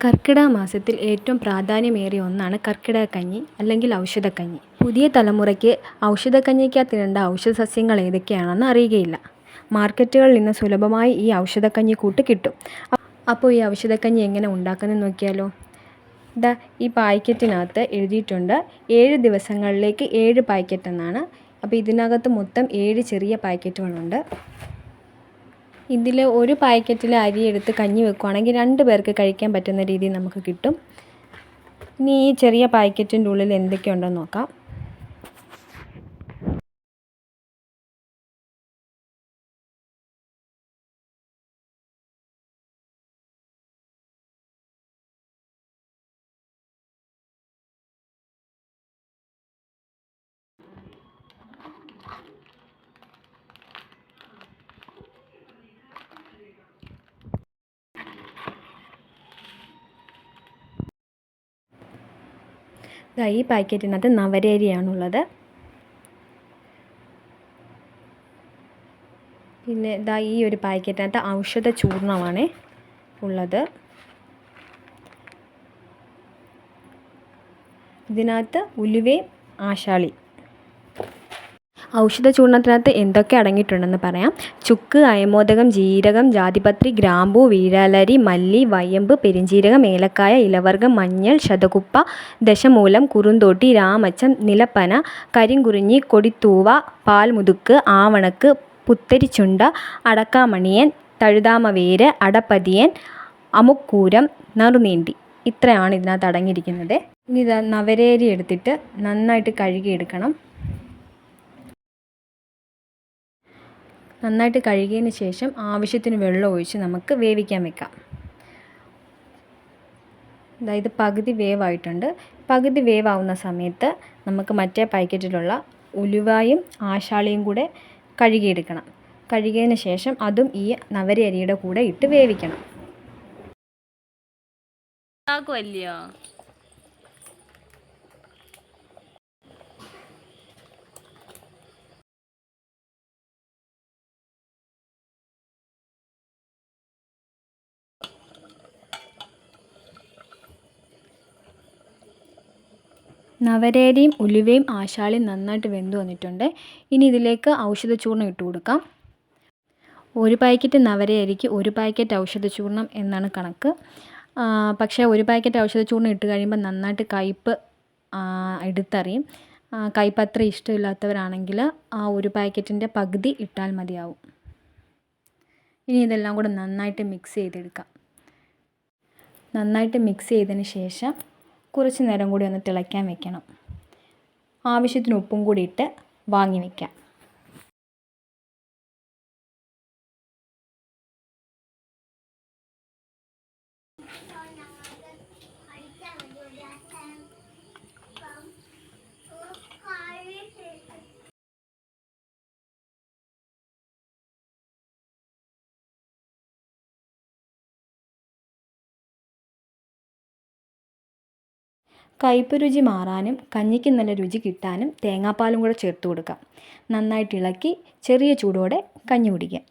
കർക്കിടക മാസത്തിൽ ഏറ്റവും പ്രാധാന്യമേറിയ ഒന്നാണ് കർക്കിടകക്കഞ്ഞി അല്ലെങ്കിൽ ഔഷധക്കഞ്ഞി പുതിയ തലമുറയ്ക്ക് ഔഷധക്കഞ്ഞിക്കകത്തിടേണ്ട ഔഷധസസ്യങ്ങൾ ഏതൊക്കെയാണെന്ന് അറിയുകയില്ല. മാർക്കറ്റുകളിൽ നിന്ന് സുലഭമായി ഈ ഔഷധക്കഞ്ഞി കൂട്ട് കിട്ടും. അപ്പോൾ ഈ ഔഷധക്കഞ്ഞി എങ്ങനെ ഉണ്ടാക്കുന്നത് നോക്കിയാലോ. ഇതാ ഈ പായ്ക്കറ്റിനകത്ത് എഴുതിയിട്ടുണ്ട് ഏഴ് ദിവസങ്ങളിലേക്ക് ഏഴ് പായ്ക്കറ്റ് എന്നാണ്. അപ്പോൾ ഇതിനകത്ത് മൊത്തം ഏഴ് ചെറിയ പാക്കറ്റുകളുണ്ട്. ഇതിൽ ഒരു പാക്കറ്റിൽ അരി എടുത്ത് കഞ്ഞി വെക്കുകയാണെങ്കിൽ രണ്ട് പേർക്ക് കഴിക്കാൻ പറ്റുന്ന രീതിയിൽ നമുക്ക് കിട്ടും. ഇനി ഈ ചെറിയ പാക്കറ്റിന്റെ ഉള്ളിൽ എന്തൊക്കെയുണ്ടെന്ന് നോക്കാം. ഈ പാക്കറ്റിനകത്ത് നവരേരിയാണുള്ളത്. പിന്നെ ഇതാ ഈ ഒരു പാക്കറ്റിനകത്ത് ഔഷധ ചൂർണമാണ് ഉള്ളത്. ഇതിനകത്ത് ഉലുവയും ആശാളി. ഔഷധ ചൂർണത്തിനകത്ത് എന്തൊക്കെ അടങ്ങിയിട്ടുണ്ടെന്ന് പറയാം. ചുക്ക് അയമോദകം ജീരകം ജാതിപത്രി ഗ്രാമ്പൂ വീരാലരി മല്ലി വയമ്പ് പെരിഞ്ചീരകം ഏലക്കായ ഇലവർഗം മഞ്ഞൾ ശതകുപ്പ ദശമൂലം കുറുന്തോട്ടി രാമച്ചം നിലപ്പന കരിങ്കുറിഞ്ഞി കൊടിത്തൂവ പാൽമുതുക്ക് ആവണക്ക് പുത്തരിച്ചുണ്ട അടക്കാമണിയൻ തഴുതാമവേര് അടപ്പതിയൻ അമുക്കൂരം നറുനീണ്ടി. ഇത്രയാണ് ഇതിനകത്ത് അടങ്ങിയിരിക്കുന്നത്. ഇനി നവരേരി എടുത്തിട്ട് നന്നായിട്ട് കഴുകിയെടുക്കണം. നന്നായിട്ട് കഴുകിയതിന് ശേഷം ആവശ്യത്തിന് വെള്ളം ഒഴിച്ച് നമുക്ക് വേവിക്കാൻ വെക്കാം. അതായത് പകുതി വേവായിട്ടുണ്ട്. പകുതി വേവാവുന്ന സമയത്ത് നമുക്ക് മറ്റേ പാക്കറ്റിലുള്ള ഉലുവായും ആശാളിയും കൂടെ കഴുകിയെടുക്കണം. കഴുകിയതിന് ശേഷം അതും ഈ നവരി അരിയുടെ കൂടെ ഇട്ട് വേവിക്കണം. ആക്കുമല്ലയോ നവരേരിയും ഉലുവയും ആശാളിയും നന്നായിട്ട് വെന്ത് വന്നിട്ടുണ്ട്. ഇനി ഇതിലേക്ക് ഔഷധചൂർണം ഇട്ട് കൊടുക്കാം. ഒരു പാക്കറ്റ് നവരയരിക്ക് ഒരു പാക്കറ്റ് ഔഷധചൂർണം എന്നാണ് കണക്ക്. പക്ഷേ ഒരു പാക്കറ്റ് ഔഷധചൂർണം ഇട്ട് കഴിയുമ്പോൾ നന്നായിട്ട് കയ്പ്പ് എടുത്തറിയും. കയ്പ്പ് അത്ര ഇഷ്ടമില്ലാത്തവരാണെങ്കിൽ ആ ഒരു പാക്കറ്റിന്റെ പകുതി ഇട്ടാൽ മതിയാവും. ഇനി ഇതെല്ലാം കൂടെ നന്നായിട്ട് മിക്സ് ചെയ്തെടുക്കാം. നന്നായിട്ട് മിക്സ് ചെയ്തതിന് ശേഷം കുറച്ച് നേരം കൂടി ഒന്ന് തിളയ്ക്കാൻ വെക്കണം. ആവശ്യത്തിന് ഉപ്പും കൂടി ഇട്ട് വാങ്ങി വെക്കാം. കയ്പ്പ് രുചി മാറാനും കഞ്ഞിക്ക് നല്ല രുചി കിട്ടാനും തേങ്ങാപ്പാലും കൂടെ ചേർത്ത് കൊടുക്കാം. നന്നായിട്ട് ഇളക്കി ചെറിയ ചൂടോടെ കഞ്ഞി കുടിക്കാം.